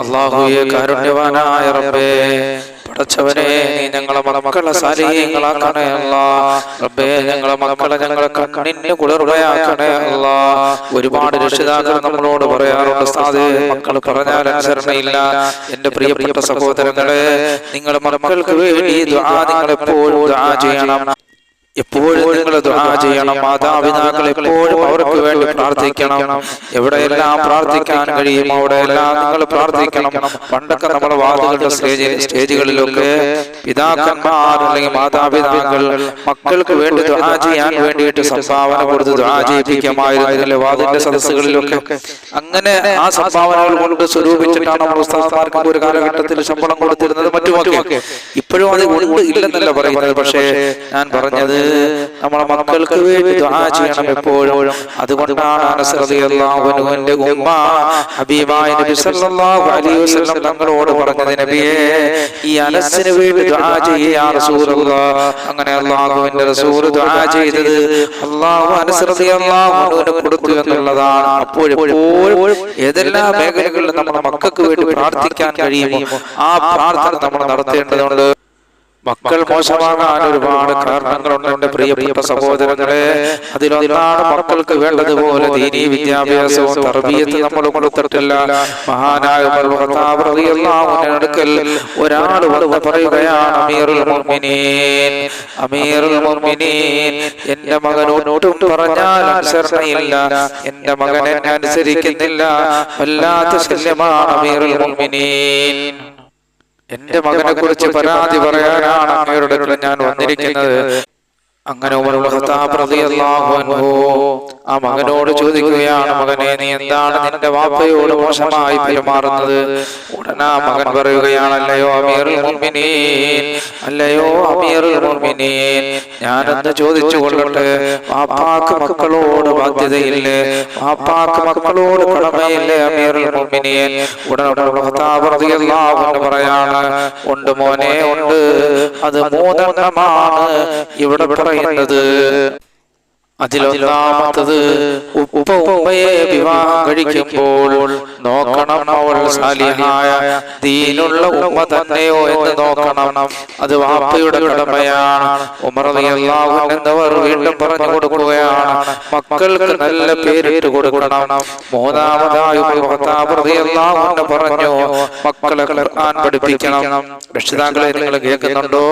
അള്ളാഹുയെ കാരുണ്യവാനായ റബ്ബേ പടച്ചവനെ നീ ഞങ്ങളെ മക്കളെ സാലിഹ്യങ്ങളാക്കണേ അല്ലാ. റബ്ബേ ഞങ്ങളെ മക്കളെ ഞങ്ങളെ കണ്ണിന് കുളിർവയാക്കണേ അല്ലാ. ഒരുപാട് രക്ഷിതാക്കൾ നമ്മളോട് പറയാറുണ്ട് സാധേ മക്കൾ പറഞ്ഞാൽ അനുസരണയില്ല. എന്റെ പ്രിയപ്പെട്ട സഹോദരങ്ങളെ നിങ്ങളുടെ മക്കൾക്ക് വേണ്ടി നിങ്ങൾ എപ്പോഴും ചെയ്യണം. എപ്പോഴും നിങ്ങൾ ദുആ ചെയ്യണം. മാതാപിതാക്കൾ എപ്പോഴും അവർക്ക് വേണ്ടി പ്രാർത്ഥിക്കണം. എവിടെയെല്ലാം പ്രാർത്ഥിക്കാൻ കഴിയും അവിടെയെല്ലാം നിങ്ങൾ പ്രാർത്ഥിക്കണം. പണ്ടൊക്കെ നമ്മുടെ വാദങ്ങളുടെ സ്റ്റേജ് സ്റ്റേജുകളിലൊക്കെ പിതാക്കന്മാർ അല്ലെങ്കിൽ മാതാപിതാക്കൾ മക്കൾക്ക് വേണ്ടി ദുആ ചെയ്യാൻ വേണ്ടിയിട്ട് സംഭാവന കൊടുത്ത് ദുആ ചെയ്യിപ്പിക്കുമായിരുന്നില്ല വാദിന്റെ സദസ്സുകളിലൊക്കെ. അങ്ങനെ ആ സംഭാവനകൾ കൊണ്ട് സ്വരൂപിച്ചിട്ടാണ് നമ്മൾ ഉസ്താദന്മാർക്ക് ഒരു കാലഘട്ടത്തിൽ ശമ്പളം കൊടുത്തിരുന്നത് മറ്റുമൊക്കെ. ഇപ്പോഴും അത് ഉണ്ട് ഇല്ലെന്നല്ല പറയുന്നത്. പക്ഷേ ഞാൻ പറഞ്ഞത് നമ്മളെ മക്കൾക്ക് വേണ്ടി ദുആ ചെയ്യണം എപ്പോഴും. അതുകൊണ്ടാണ് അനസ് റളിയല്ലാഹു അൻഹുവിന്റെ ഉമ്മ ഹബീബായ നബി സല്ലല്ലാഹു അലൈഹി വസല്ലം തങ്ങളോട് പറഞ്ഞത് നബിയേ ഈ അനസിന് വേണ്ടി ദുആ ചെയ്യേ യാ റസൂലല്ലാഹ് അങ്ങനെ അല്ലാഹുവിന്റെ റസൂൽ ദുആ ചെയ്തത് അല്ലാഹു അനസ് റളിയല്ലാഹു അൻഹുവിന് കൊടുത്തു എന്നുള്ളതാണ്. അപ്പോഴെപ്പോഴും ഏതെല്ലാം മേഖലകളിലും നമ്മുടെ മക്കൾക്ക് വേണ്ടി പ്രാർത്ഥിക്കാൻ കഴിയുമോ? ആ പ്രാർത്ഥന നമ്മൾ നടത്തേണ്ടതുണ്ട്. മക്കൾ മോശമാകാൻ ഒരുപാട് കാരണങ്ങളുണ്ട് എന്റെ പ്രിയപ്പെട്ട സഹോദരങ്ങളെ. അതിലൊന്നാണ് മക്കൾക്ക് വേണ്ടതുപോലെ ദീനീ വിദ്യാഭ്യാസവും തർബീയത്ത് നമ്മൾ കൊടുത്തിട്ടില്ല. മഹാനായ അടുക്കൽ ഒരാൾ വന്ന് പറയുകയാണ് അമീറുൽ മുഅ്മിനീൻ. അമീറുൽ മുഅ്മിനീൻ. എന്റെ മകനോട്ടും പറഞ്ഞാൽ അനുസരണയില്ല. എന്റെ മകൻ എന്നെ അനുസരിക്കുന്നില്ല. വല്ലാത്ത ശല്യമാണ് അമീറുൽ മുഅ്മിനീൻ. എന്റെ മകനെ കുറിച്ച് പരാതി പറയാനാണ് അങ്ങയുടെ ഞാൻ വന്നിരിക്കുന്നത്. അങ്ങനെ ആ മകനോട് ചോദിക്കുകയാണ് മകനെ നീ എന്താണ് നിന്റെ വാപ്പയോട് മോശമായി പെരുമാറുന്നത്? ഉടനെ ആ മകൻ പറയുകയാണല്ലയോ അമീറുൽ മുഅ്മിനീൻ അല്ലയോ അമീറുൽ മുഅ്മിനീൻ ഞാനെന്ന് ചോദിച്ചു കൊള്ളട്ടെ വാപ്പാക്ക് മക്കളോട് ബാധ്യതയില്ലേ? വാപ്പാക്ക് മക്കളോട് കടമയില്ലേ അമീറുൽ മുഅ്മിനീൻ? ഉടനെ പറയാണ് ഉണ്ട് മോനെ ഉണ്ട്. അത് മൂന്നെണ്ണമാണ്. ഇവിടെ പറയുന്നത്. അതിലൊന്നാമത്തത് ഉപ്പ ഉമ്മയെ വിവാഹം കഴിക്കുമ്പോൾ നോക്കണം അവൾ സാലിഹായ ദീനുള്ള ഉമ്മ തന്നെയോ എന്ന് നോക്കണം. അത് വാപ്പയുടെ കടമയാണ്. എന്നവർ വീണ്ടും പറഞ്ഞു കൊടുക്കുകയാണ്. മക്കൾക്ക് നല്ല പേരിട്ട് കൊടുക്കണം. മൂന്നാമതായി അൻഹു പറഞ്ഞു മക്കളെ ഖുർആൻ പഠിപ്പിക്കണം. രക്ഷിതാക്കളെ നിങ്ങൾ കേൾക്കുന്നുണ്ടോ?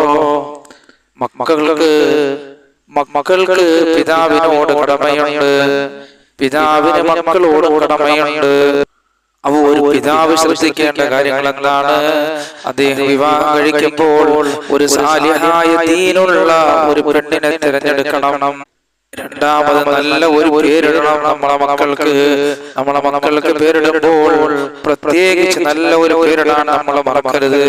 മക്കൾക്ക് മക്കൾക്ക് പിതാവിനോട് കടമയുണ്ട്. പിതാവിന് മക്കളോട് കടമയുണ്ട്. അവ ഒരു പിതാവ് ശ്രദ്ധിക്കേണ്ട കാര്യങ്ങൾ എന്താണ് അദ്ദേഹം വിവാഹം കഴിക്കുമ്പോൾ ഒരു സാലിഹായ ദീനുള്ള ഒരു പെണ്ണിനെ തിരഞ്ഞെടുക്കണം. രണ്ടാമത് നല്ല ഒരു പേരിടണം നമ്മളെ മക്കൾക്ക്. നമ്മളെ മക്കൾക്ക് പേരിടുമ്പോൾ പ്രത്യേകിച്ച് നല്ല ഒരു പേരിടാൻ നമ്മൾ മറക്കരുത്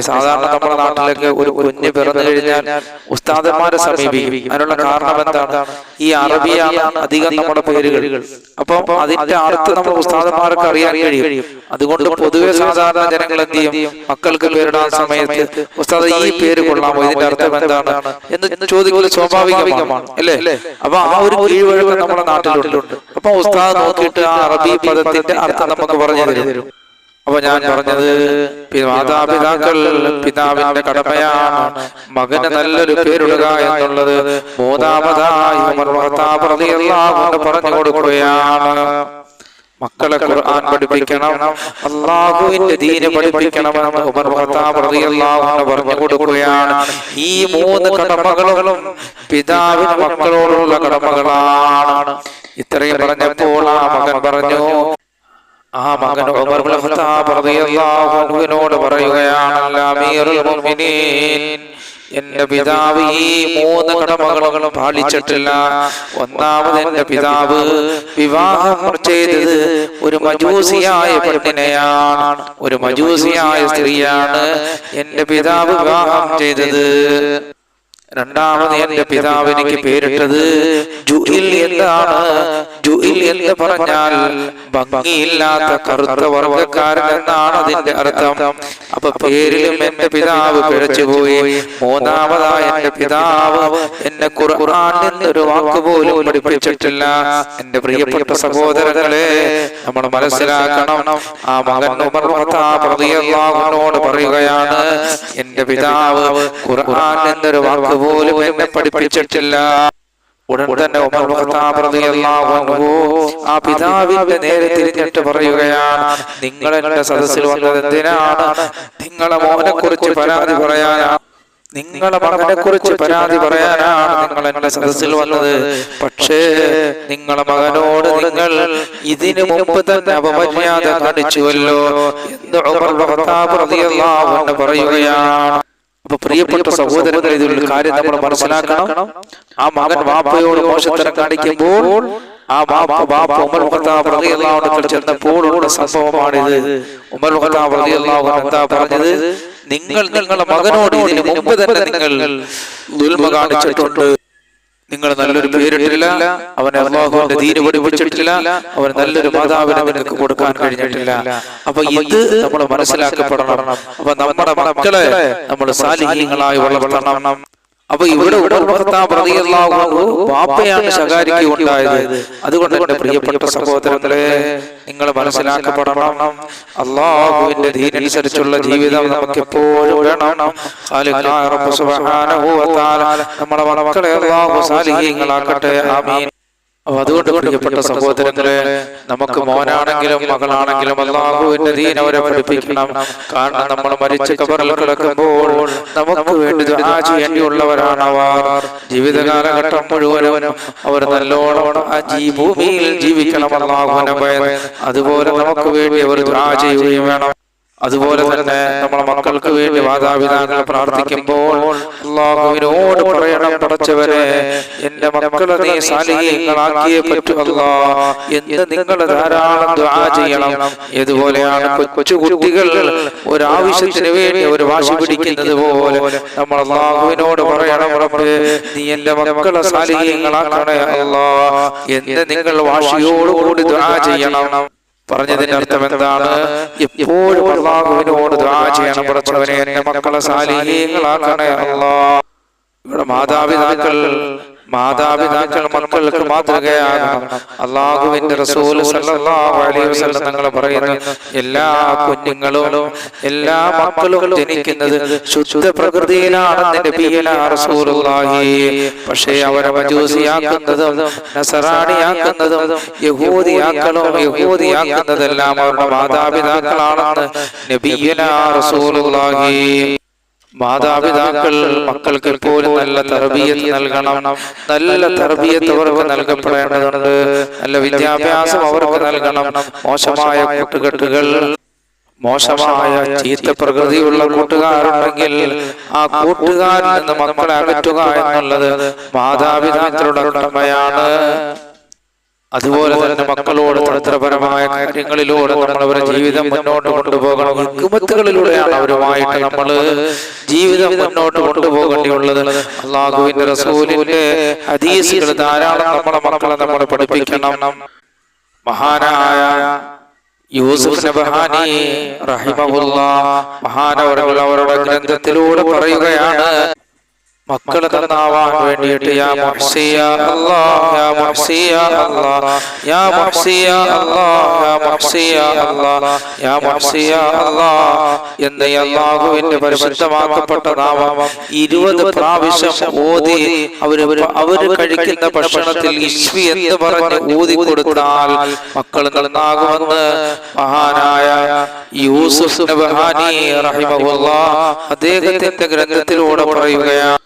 സാധാരണ നമ്മുടെ നാട്ടിലൊക്കെ ഒരു കുഞ്ഞ് പിറന്നു കഴിഞ്ഞാൽ ഉസ്താദന്മാരെ സമീപിക്കും. അതിനുള്ള കാരണം എന്താണ്? ഈ അറബിയാണ് അധികം നമ്മുടെ പേരുകൾ. അപ്പൊ അതിന്റെ അർത്ഥം നമ്മൾ ഉസ്താദന്മാർക്ക് അറിയാൻ കഴിയും. അതുകൊണ്ട് പൊതുവെ സാധാരണ ജനങ്ങൾ എന്ത് ചെയ്യും? മക്കൾക്ക് പേരിടാൻ സമയത്ത് ഉസ്താദ് ഈ പേര് കൊള്ളാമോ? ഇതിന്റെ അർത്ഥം എന്താണ്? എന്ന് ചോദിക്കുന്നത് സ്വാഭാവികമാണ്. അല്ലേ? അപ്പൊ ആ ഒരു കീഴ്വഴക്കം നമ്മുടെ നാട്ടിലുണ്ട്. അപ്പൊ ഉസ്താദ് നോക്കിയിട്ട് ആ അറബി പദത്തിന്റെ അർത്ഥം നമുക്ക് പറഞ്ഞു തരും. അപ്പൊ ഞാൻ പറഞ്ഞത് മാതാപിതാക്കൾ പിതാവിന്റെ കടമയാണ്. മകന് നല്ലൊരു പേരിടുക എന്നുള്ളത് മൂന്നാമതായി ഉമർ അൻഹു പറഞ്ഞു കൊടുക്കുകയാണ്. മക്കളെ ഖുർആൻ പഠിപ്പിക്കണം അള്ളാഹുവിന്റെ ദീന് പഠിപ്പിക്കണം ഉമർ ഖത്താബ് റളിയല്ലാഹു അൻഹു പറഞ്ഞു കൊടുക്കുകയാണ്. ഈ മൂന്ന് കടമകളും പിതാവിന് മക്കളോടുള്ള കടമകളാണ്. ഇത്രയും പറഞ്ഞപ്പോൾ ആ മകൻ പറഞ്ഞു ആ മകൻ ഉമർ ഖത്താബ് റളിയല്ലാഹു അൻഹുവിനോട് പറയുകയാണ് അമീറുൽ മുഅ്മിനീൻ. എന്റെ പിതാവ് ഈ മൂന്ന് കടമകളും പാലിച്ചിട്ടില്ല. ഒന്നാമത് എന്റെ പിതാവ് വിവാഹം ചെയ്തത് ഒരു മജൂസിയായ പെണ്ണിനെയാണ്. ഒരു മജൂസിയായ സ്ത്രീയാണ് എന്റെ പിതാവ് വിവാഹം ചെയ്തത്. രണ്ടാമത് എന്റെ പിതാവ് എനിക്ക് പേരിട്ടത് ജുഹിൽ എന്താണ് ജുഹിൽ എന്ന് പറഞ്ഞാൽ ഭംഗിയില്ലാത്ത കറുത്ത വർഗക്കാരൻ എന്നാണ് അതിന്റെ അർത്ഥം. അപ്പൊ പേരിലും എന്റെ പിതാവ് പിഴച്ചുപോയി. മൂന്നാമതായ എന്റെ പിതാവ് എന്നെ ഖുർആൻ എന്നൊരു വാക്ക് പോലും പഠിപ്പിച്ചിട്ടില്ല. എന്റെ പ്രിയപ്പെട്ട സഹോദരങ്ങളെ നമ്മൾ മനസ്സിലാക്കണം. ആ അൻഹുവോട് പറയുകയാണ് എന്റെ പിതാവ് ഖുർആൻ എന്നൊരു വാക്ക് പോലും എന്നെ പഠിപ്പിച്ചിട്ടില്ല. ഉടൻ തന്നെ ആ പിതാവിന്റെ നേരെ തിരിഞ്ഞിട്ട് പറയുകയാണ് നിങ്ങൾ എന്റെ സദസ്സിൽ വന്നത് എന്തിനാണ്? നിങ്ങളെ മോനെ കുറിച്ച് പരാതി പറയാനാണ്. നിങ്ങളെ മകനെ കുറിച്ച് പരാതി പറയാനാണ് നിങ്ങൾ എന്റെ സദസ്സിൽ വന്നത്. പക്ഷേ നിങ്ങളെ മകനോട് നിങ്ങൾ ഇതിനു മുമ്പ് തന്നെ അപമര്യാദ കാണിച്ചുവല്ലോ എന്ന് പറയുകയാണ്. അപ്പൊ പ്രിയപ്പെട്ട സഹോദരങ്ങൾ ഇതിലൊരു കാര്യം നമ്മൾ മനസ്സിലാക്കണം. ആ മകൻ വാപ്പയോട് മോശത്തരം കാണിക്കുമ്പോൾ ആ വാപ്പ വാപ്പ ഉമർ ഖത്താബ് റളിയല്ലാഹു അൻഹു ചെന്നപ്പോൾ ഉള്ള സംഭവമാണിത്. ഉമർ ഖത്താബ് റളിയല്ലാഹു അൻഹു എന്താ പറഞ്ഞത് നിങ്ങൾ നിങ്ങളുടെ മകനോട് ഇതിന് മുമ്പ് തന്നെ നിങ്ങൾ ദുൽമ കാണിച്ചിട്ടുണ്ട്. നിങ്ങൾ നല്ലൊരു പേരിട്ടില്ല അവനെ അള്ളാഹുവിന്റെ ദീന് പഠിപ്പിച്ചിട്ടില്ല അവൻ നല്ലൊരു മാതാവിനെ നിങ്ങൾക്ക് കൊടുക്കാൻ കഴിഞ്ഞിട്ടില്ല. അപ്പൊ ഇത് നമ്മൾ മനസ്സിലാക്കപ്പെടണം. അപ്പൊ നമ്മുടെ മക്കളെ നമ്മൾ സാലിഹീങ്ങളായി വളർത്തണം. അപ്പൊ ഇവിടെ പാപ്പയാണ് ശകാരിക്ക് ഉണ്ടായത്. അതുകൊണ്ട് എന്റെ പ്രിയപ്പെട്ട സഹോദരങ്ങളെ നിങ്ങൾ മനസ്സിലാക്കപ്പെടണം. അള്ളാഹുവിന്റെ ദീനനുസരിച്ചുള്ള ജീവിതം നമുക്ക് എപ്പോഴും വേണം. നമ്മളെ മക്കളെ അള്ളാഹു സാലിഹീങ്ങളാക്കട്ടെ. ആമീൻ. അപ്പൊ അതുകൊണ്ട് പ്രിയപ്പെട്ട സഹോദരങ്ങളെ നമുക്ക് മോനാണെങ്കിലും മകളാണെങ്കിലും അള്ളാഹുവിന്റെ ദീൻ അവരെ പഠിപ്പിക്കണം. കാരണം നമ്മൾ മരിച്ച കബറിൽ കിടക്കുമ്പോൾ നമുക്ക് വേണ്ടി ദുആ ചെയ്യേണ്ടിയുള്ളവരാണ് അവർ ജീവിതകാലഘട്ടം മുഴുവനും അവർ നല്ലോണം ആ ജീ ഭൂമിയിൽ ജീവിക്കണം അള്ളാഹുവിനെ അതുപോലെ നമുക്ക് വേണ്ടി അവർ ദുആ ചെയ്യുകയും വേണം അതുപോലെ തന്നെ നമ്മുടെ മക്കൾക്ക് വേണ്ടി മാതാപിതാക്കൾ പ്രാർത്ഥിക്കുമ്പോൾ അള്ളാഹുവിനോട് പറയണം പടച്ചവരെ എന്റെ മക്കളെ നീ സാലിഹ്യങ്ങളാക്കിയേ പറ്റുമല്ലോ എന്ന് നിങ്ങൾ ധാരാളം ദുആ ചെയ്യണം. ഇതുപോലെയാണ് കൊച്ചു കുട്ടികൾ ഒരു ആവശ്യത്തിന് വേണ്ടി ഒരു വാശി പിടിക്കുന്നത് പോലെ നമ്മൾ അള്ളാഹുവിനോട് പറയണം നീ എന്റെ മക്കളെ സാലിഹ്യങ്ങളാക്കണേ അല്ലാ എന്ന് നിങ്ങൾ വാശിയോടുകൂടി ദുആ ചെയ്യണം. പറഞ്ഞതിന്റെ അർത്ഥം എന്താണ്? എപ്പോഴും അള്ളാഹുവിനോട് ദുആ ചെയ്യണം പടച്ചവനെ എന്റെ മക്കളെ സാലിഹീങ്ങളാക്കണേ അല്ലാ ഇവിടെ മാതാപിതാക്കൾ മാതാപിതാക്കൾ മക്കൾക്ക് മാതൃകയാകണം അള്ളാഹുവിന്റെ റസൂൽ തങ്ങൾ പറയുന്നു എല്ലാ കുഞ്ഞുങ്ങളും എല്ലാ മക്കളും ജനിക്കുന്നത് ശുദ്ധ പ്രകൃതിയിലാണെന്ന് പക്ഷേ അവരെ മജൂസിയാക്കുന്നതും നസറാണിയാക്കുന്നതും യഹൂദിയാക്കലും യഹൂദിയാക്കുന്നതെല്ലാം അവരുടെ മാതാപിതാക്കളാണെന്ന് നബിയന റസൂലുള്ളാഹി. മാതാപിതാക്കൾ മക്കൾക്ക് എപ്പോഴും നല്ല തർബീയത്ത് നൽകണം. നല്ല തർബീയത്ത് അവർക്ക് നൽകപ്പെടേണ്ടതുണ്ട്. നല്ല വിദ്യാഭ്യാസം അവർക്ക് നൽകണം. മോശമായ കൂട്ടുകെട്ടുകൾ മോശമായ ചീത്ത പ്രകൃതിയുള്ള കൂട്ടുകാരുണ്ടെങ്കിൽ ആ കൂട്ടുകാരിൽ നിന്ന് മക്കളെ അകറ്റുക എന്നുള്ളത് മാതാപിതാക്കളുടെ കടമയാണ് അതുപോലെ തന്നെ മക്കളോട് തന്ത്രപരമായ കാര്യങ്ങളിലൂടെ നമ്മൾ അവരുടെ ജീവിതം മുന്നോട്ട് കൊണ്ടുപോകണം. ഹിക്കുമത്തുകളിലൂടെയാണ് അവരുമായിട്ട് നമ്മൾ ജീവിതം മുന്നോട്ട് കൊണ്ടുപോകേണ്ടിയുള്ളത്. അള്ളാഹുവിന്റെ റസൂലിന്റെ ഹദീസുകൾ ധാരാളം നമ്മളെ മക്കളെ നമ്മൾ പഠിപ്പിക്കണം. മഹാനായ യൂസുഫ് നബഹാനി റഹിമഹുല്ല അവരുടെ ഗ്രന്ഥത്തിലൂടെ പറയുകയാണ്. മക്കളെ നന്നാവാൻ വേണ്ടിയിട്ട് യാ മുഹ്സിയ അല്ലാഹ് യാ മുഹ്സിയ അല്ലാഹ് യാ മുഹ്സിയ അല്ലാഹ് യാ മുഹ്സിയ അല്ലാഹ് യാ മുഹ്സിയ അല്ലാഹ് എന്ന അല്ലാഹുവിന്റെ പരിശുദ്ധമാക്കപ്പെട്ട നാമം ഇരുപത് പ്രാവശ്യം ഓതി അവർ അവർ കഴിക്കുന്ന ഭക്ഷണത്തിൽ ഇഷ്വി എന്ന് പറഞ്ഞ് ഊതി കൊടുത്താൽ മക്കൾ നന്നാകുമെന്ന് മഹാനായ യൂസുഫ് അദ്ദേഹത്തിന്റെ ഗ്രന്ഥത്തിലൂടെ പറയുകയാണ്.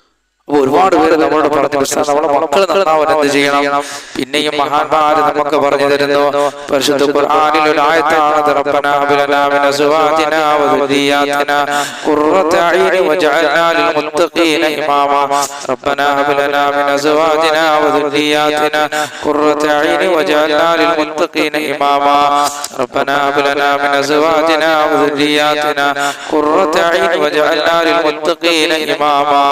അപ്പൊ ഒരുപാട് പേര് നമ്മളോട് പറഞ്ഞു പക്ഷേ നമ്മളെ മക്കൾ നന്നാവാൻ എന്ത് ചെയ്യണം? പിന്നെയും മഹാന്മാര് നമുക്ക് പറഞ്ഞു തരുന്നു. പരിശുദ്ധ ഖുർആനിൽ ഒരു ആയത്താണ് റബ്ബനാ ഹബ് ലനാ മിൻ അസ്വാജിനാ വദുരിയാതിനാ ഖുർറത അയ്നി വജഅൽനാ ലിൽ മുത്തഖീന ഇമാമാ. റബ്ബനാ ഹബ് ലനാ മിൻ അസ്വാജിനാ വദുരിയാതിനാ ഖുർറത അയ്നി വജഅൽനാ മുത്തഖീന ഇമാമാ ലിൽ മുത്തഖീന ഇമാമാ.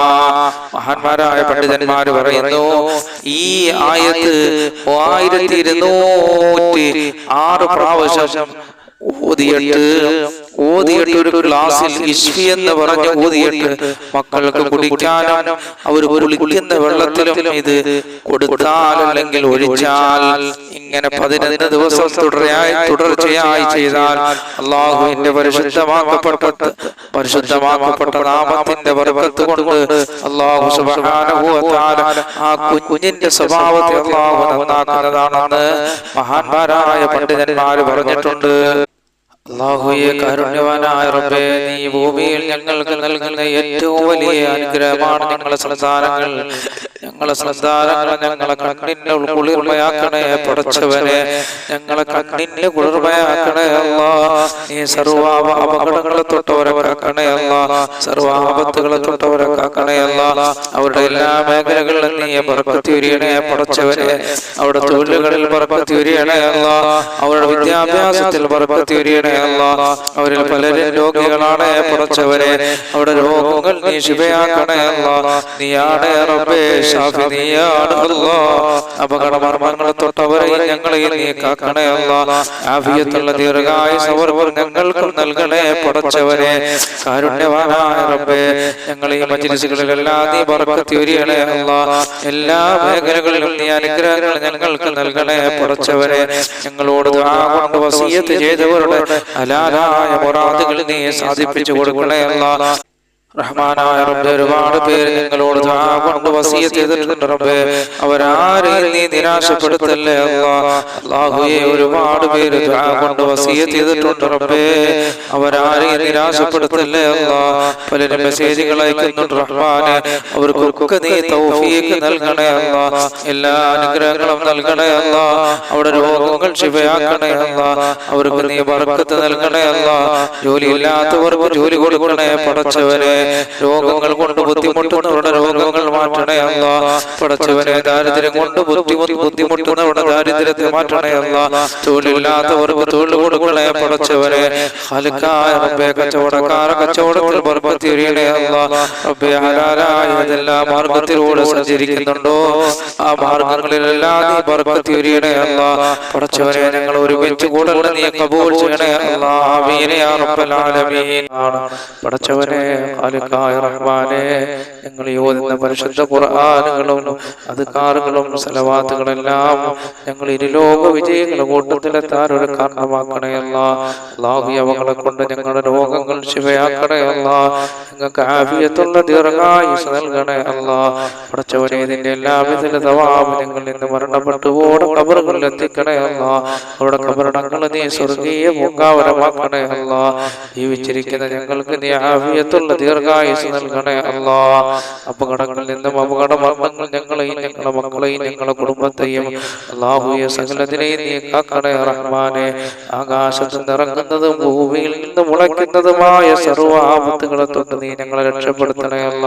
മഹാന്മാരായ പണ്ഡിതന്മാർ പറയുന്നു ഈ ആയത്ത് ആയിരത്തി ഇരുന്നൂറ്റി ആറ് പ്രാവശ്യം ഊതിയിട്ട് ഓതിയിട്ട് ഒരു ഗ്ലാസ്സിൽ ഇഷ്വി എന്ന് പറഞ്ഞ് ഓതിയിട്ട് മക്കൾക്ക് കുടിക്കാനും അവർ കുളിക്കുന്ന വെള്ളത്തിലും ഇത് കൊടുത്താൽ അല്ലെങ്കിൽ ഒഴിച്ചാൽ ഇങ്ങനെ പതിനൊന്ന് ദിവസം തുടരെയായി തുടർച്ചയായി ചെയ്താൽ അള്ളാഹുവിന്റെ പരിശുദ്ധമാക്കപ്പെട്ട പരിശുദ്ധമാക്കപ്പെട്ട നാമത്തിന്റെ വർഗത്ത് കൊണ്ട് അള്ളാഹു ആ കുഞ്ഞിന്റെ സ്വഭാവത്തെ അള്ളാഹു നന്നാക്കുന്നതാണെന്ന് മഹാന്മാരായ പണ്ഡിതന്മാർ പറഞ്ഞിട്ടുണ്ട്. അള്ളാഹുയെ കാരുണ്യവാനായ റബ്ബേ നീ ഭൂമിയിൽ ഞങ്ങൾക്ക് നൽകുന്ന ഏറ്റവും വലിയ അനുഗ്രഹമാണ് ഞങ്ങളുടെ സംസാരങ്ങൾ. ഞങ്ങളെ സന്താനങ്ങളെ ഞങ്ങളെ കണ്ണിന്റെ കുളിർമയാക്കണേ പടച്ചവനെ ഞങ്ങളെ കണ്ണിന്റെ കുളിർമയാക്കണേ അല്ല. നീ സർവ അപകടങ്ങളെ തൊട്ടവരവരാക്കണേ അല്ല. സർവാപത്തുകളെ സർവ ആപത്തുകളെ തൊട്ടവരെ കാക്കണേ അവരുടെ എല്ലാ മേഖലകളിലും നീ ബർക്കത്തി ഉരിയണേ പടച്ചവനെ അവരുടെ തൊഴിലുകളിൽ ബർക്കത്തി ഉരിയണേ അല്ലാ. അവരുടെ വിദ്യാഭ്യാസത്തിൽ ബർക്കത്തി ഉരിയണേ അല്ല. അവരിൽ പലരും രോഗികളാണ് പടച്ചവരെ അവരുടെ രോഗങ്ങൾ നീ ശിവയാക്കണേ അല്ല. നീയാണ് റബ്ബേ തൊട്ടവരെ ഞങ്ങളെ നീ കാക്കണേ നൽകണേ ഈ എല്ലാ ഞങ്ങൾക്ക് നൽകണേ ഞങ്ങളോട് കൊണ്ട് വസിയത്ത് ചെയ്തവരുടെ നീ സാധിപ്പിച്ചു കൊടുക്കണേ അല്ലാ. റഹ്മാനായ റബ്ബെ ഒരുപാട് പേര് നിങ്ങളോട് കൊണ്ട് ചെയ്തിട്ടുണ്ട് റബ്ബെ. അവരാരെയും നീ നിരാശപ്പെടുത്തല്ലേ ഒരുപാട് പേര് കൊണ്ട് ചെയ്തിട്ടുണ്ട് റബ്ബെ. അവരാരെയും നിരാശപ്പെടുത്തല്ലേ അല്ലാ പലരും മെസ്സേജുകൾ അയക്കുന്നുണ്ട് റഹ്മാനെ. അവർക്കൊക്കെ നീ തൗഫീഖ് നൽകണേ അല്ലാ എല്ലാ അനുഗ്രഹങ്ങളും നൽകണേ അല്ലാ അവിടെ രോഗങ്ങൾ ശിവയാക്കണേ അല്ലാ അവർക്ക് നീ ബർക്കത്ത് നൽകണേ അല്ലാ ജോലി ഇല്ലാത്തവർക്ക് ജോലി കൊടുക്കണേ പടച്ചവരെ രോഗങ്ങൾ കൊണ്ട് ബുദ്ധിമുട്ടുന്നവരുടെ രോഗങ്ങൾ മാറ്റണേ അല്ല പടച്ചവനെ ദാരിദ്ര്യം കൊണ്ട് ബുദ്ധിമുട്ട് ബുദ്ധിമുട്ടുന്നവരുടെ ദാരിദ്ര്യത്തെ മാറ്റണേ അല്ല തൊഴിലില്ലാത്തവർക്ക് തൊഴിൽ കൊടുക്കണേ പടച്ചവനെ. ഹലുക്കായ കച്ചവടക്കാര കച്ചവടത്തിൽ ബർബത്തി ഉരിയണേ അല്ല റബ്ബെ ഹലാലായ ഏതെല്ലാം മാർഗത്തിലൂടെ സഞ്ചരിക്കുന്നുണ്ടോ? ആ മാർഗങ്ങളിലെല്ലാം നീ ബർബത്തി ഉരിയണേ അല്ല പടച്ചവനെ ഞങ്ങൾ ഒരുമിച്ച് കൂടല്ല നീ കബൂൾ ചെയ്യണേ അല്ല ആമീൻ യാ റബ്ബൽ ആലമീൻ. പടച്ചവനെ റഹ്മാനെ ഞങ്ങൾ ഓതുന്ന പരിശുദ്ധ ഖുർആനുകളും അധികാറുകളും സലവാത്തുകളെല്ലാം ഞങ്ങൾ ഇരുലോക വിജയങ്ങളുടെ കൂട്ടത്തിലെത്താൻ ഒരു കാരണമാക്കണയല്ല അവകളെ കൊണ്ട് ഞങ്ങളുടെ രോഗങ്ങൾ ശിവയാക്കണയല്ല ഞങ്ങൾക്ക് ആഫിയത്തുള്ള ദീർഘായുസ് നൽകണയല്ല പഠിച്ചവരെ ഇതിന്റെ എല്ലാവിധ തവാബ് ഞങ്ങൾ ഇന്ന് മരണപ്പെട്ടു ഓടെ കബറുകളിൽ എത്തിക്കണയല്ല അവിടെ കബറടങ്ങൾ നീ സ്വർഗീയ മുഖാവരമാക്കണയല്ല ജീവിച്ചിരിക്കുന്ന ഞങ്ങൾക്ക് നീ ആഫിയത്തുള്ള ദീർഘായുസ് നൽകണേ അല്ലാ. അപകടങ്ങളിൽ നിന്നും അപകട മരണങ്ങൾ ഞങ്ങളെയും ഞങ്ങളുടെ മക്കളെയും ഞങ്ങളെ കുടുംബത്തെയും അള്ളാഹുയെ സകലത്തിനെയും കാക്കണേ റഹ്മാനെ. ആകാശത്ത് നിറങ്ങുന്നതും ഭൂമിയിൽ നിന്ന് മുളയ്ക്കുന്നതുമായ സർവ തൊട്ട് നീ ഞങ്ങളെ രക്ഷപ്പെടുത്തണേ അല്ല.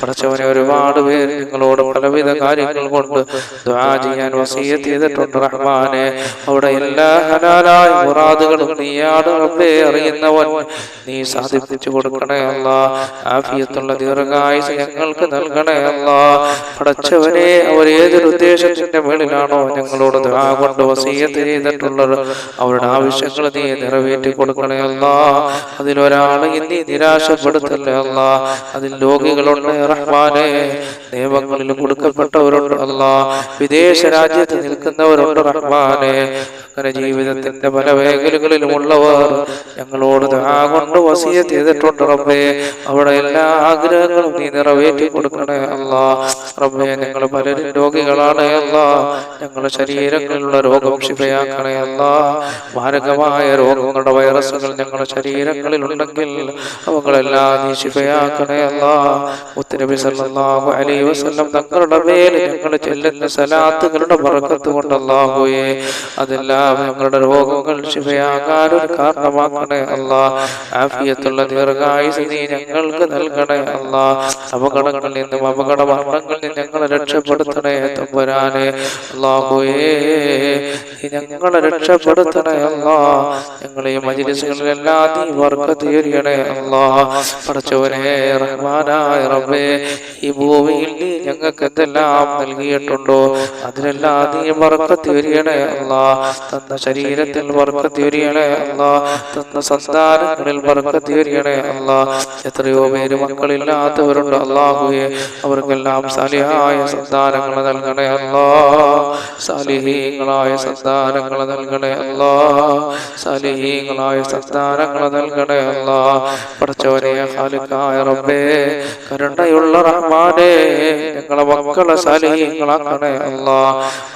പഠിച്ചവനെ ഒരുപാട് പേര് ഞങ്ങളോട് പലവിധ കാര്യങ്ങൾ കൊണ്ട് ചെയ്യാൻ വസീയത്ത് ചെയ്തിട്ടുണ്ട് റഹ്മാനെ. അവിടെ എല്ലാ ഹലാലായ മുറാദുകളും നീയാണ് റബ്ബേ അറിയുന്നവൻ. നീ സാധിപ്പിച്ചു കൊടുക്കണേ അല്ല. ആഫിയത്തുള്ള ദീർഘായുസ് ഞങ്ങൾക്ക് നൽകണേ അല്ല. പടച്ചവനെ അവർ ഏതൊരു ഉദ്ദേശത്തിന്റെ മേളിലാണോ ഞങ്ങളോട് കൊണ്ട് വസീയത്ത് ചെയ്തിട്ടുള്ളത്? അവരുടെ ആവശ്യങ്ങൾ നീ നിറവേറ്റി കൊടുക്കണേ അല്ല. അതിലൊരാളെ നീ നിരാശപ്പെടുത്തല്ലേ അതിൽ രോഗികളുണ്ട് റഹ്മാനെ. നിയമങ്ങളിൽ കൊടുക്കപ്പെട്ടവരുണ്ട് അല്ല. വിദേശ രാജ്യത്ത് നിൽക്കുന്നവരുണ്ട് റഹ്മാനെ. അങ്ങനെ ജീവിതത്തിന്റെ പല മേഖലകളിലും ഉള്ളവർ ഞങ്ങളോട് ദുആ കൊണ്ട് വസീയത്ത് ചെയ്തിട്ടുണ്ട് റബ്ബേ. അവിടെ എല്ലാ ആഗ്രഹങ്ങളും നീ നിറവേറ്റി കൊടുക്കണേ അല്ല. റബ്ബേ ഞങ്ങൾ പലരും രോഗികളാണ് അല്ല. ഞങ്ങളുടെ ശരീരങ്ങളിലുള്ള രോഗം അല്ല. മാരകമായ രോഗങ്ങളുടെ വൈറസുകൾ ഞങ്ങളുടെ ശരീരങ്ങളിൽ ഉണ്ടെങ്കിൽ അവകളെല്ലാം നീ ശിവയാക്കണേ അല്ല. മുത്തനബി സല്ലല്ലാഹു അലൈഹി വസല്ലം തങ്ങളുടെ മേൽ ഞങ്ങൾ ചെല്ലുന്ന സലാത്തുകളുടെ ബർക്കത്ത് കൊണ്ട് അല്ലാഹുവേ അതെല്ലാം ഞങ്ങളുടെ രോഗങ്ങൾ ശിവയാകാൻ ഒരു കാരണമാക്കണേ അല്ല. ആഫിയത്തുള്ള ദീർഘായുസ് നീ ഞങ്ങൾക്ക് നൽകണേ അല്ല. അപകടങ്ങളിൽ നിന്നും അപകട മരണങ്ങളിൽ ഞങ്ങളെ ഞങ്ങളെ രക്ഷപ്പെടുത്തണേ തമ്പുരാനെ. അല്ലാഹുവേ നീ ഞങ്ങളെ രക്ഷപ്പെടുത്തണേ അല്ലാ ഞങ്ങളെ ഈ മജിലിസുകളിലെല്ലാം നീ വർക്ക് തീരണേ അല്ലാ പഠിച്ചവനെ റഹ്മാനായ റബ്ബേ ഈ ഭൂമിയിൽ നീ ഞങ്ങൾക്ക് എന്തെല്ലാം നൽകിയിട്ടുണ്ടോ? അതിനെല്ലാം നീ വർക്ക് തീരണേ അല്ലാ തന്ന ശരീരത്തിൽ വർക്ക് തീരണേ അല്ലാ തന്ന സന്താനങ്ങളിൽ തീരണേ അല്ലാ എത്രയോ പേര് മക്കളില്ലാത്തവരുണ്ട് അള്ളാഹുയെ അവർക്കെല്ലാം സാലിഹായ സന്താനങ്ങൾ നൽകണേ അല്ലാ. സലിഹീങ്ങളായ സന്താനങ്ങൾ നൽകണേ അല്ലാ. സലിഹീങ്ങളായ സന്താനങ്ങൾ നൽകണേ അല്ലാ. പഠിച്ചവനെ ഹാലിക്കായ റബ്ബേ കരുണയുള്ള റഹ്മാനെ ഞങ്ങളെ മക്കളെ സാലിഹീങ്ങളാക്കണേ അല്ലാ.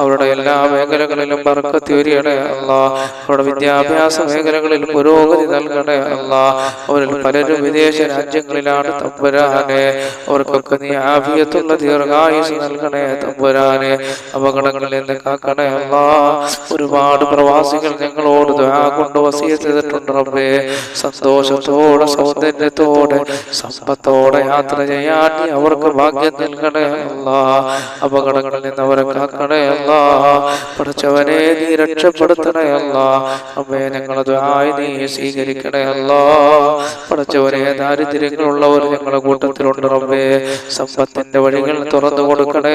അവരുടെ എല്ലാ മേഖലകളിലും ബർക്കത്തി വരികണേ അല്ലാ. അവരുടെ വിദ്യാഭ്യാസ മേഖലകളിൽ പുരോഗതി നൽകണേ അല്ലാ. അവരിൽ പലരും വിദേശ രാജ്യങ്ങളിലാണ് തമ്പുരാനെ. അവർക്കൊക്കെ നീ ആഭ്യത്തുള്ള ദീർഘായുസ് നൽകണേ തമ്പുരാനെ അപകടങ്ങളിൽ നിന്ന് കാക്കണേ അല്ലാ. ഒരുപാട് പ്രവാസികൾ ഞങ്ങളോട് കൊണ്ട് വസിയ ചെയ്തിട്ടുണ്ട് റബ്ബേ. സന്തോഷത്തോടെ സൗന്ദര്യത്തോടെ സമ്പത്തോടെ യാത്ര ചെയ്യാൻ അവർക്ക് ഭാഗ്യം നൽകണേ അല്ലാ. അപകടങ്ങളിൽ നിന്ന് അവരെ കാക്കണേ അല്ലാ. പഠിച്ചവനെ നീ രക്ഷപ്പെടുത്തണേ അല്ലാ. അമ്മേ ഞങ്ങളെ ദുആയി നീ സ്വീകരിക്കണേ അല്ലാ. പഠിച്ചവനെ ദാരിദ്ര്യങ്ങളുള്ളവർ ഞങ്ങളുടെ കൂട്ടത്തിലുണ്ട് റബ്ബേ. സമ്പത്തിന്റെ വഴികൾ തുറന്നു കൊടുക്കണേ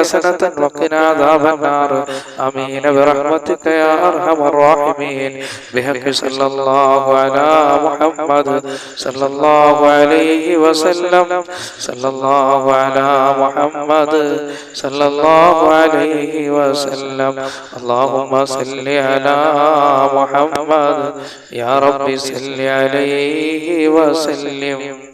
حسنة وقنا عذاب النار آمين. برحمتك يا أرحم الراحمين. بحق صلى الله على محمد صلى الله عليه وسلم. صلى الله على محمد صلى الله عليه وسلم. اللهم صل على محمد. يا رب صل عليه وسلم.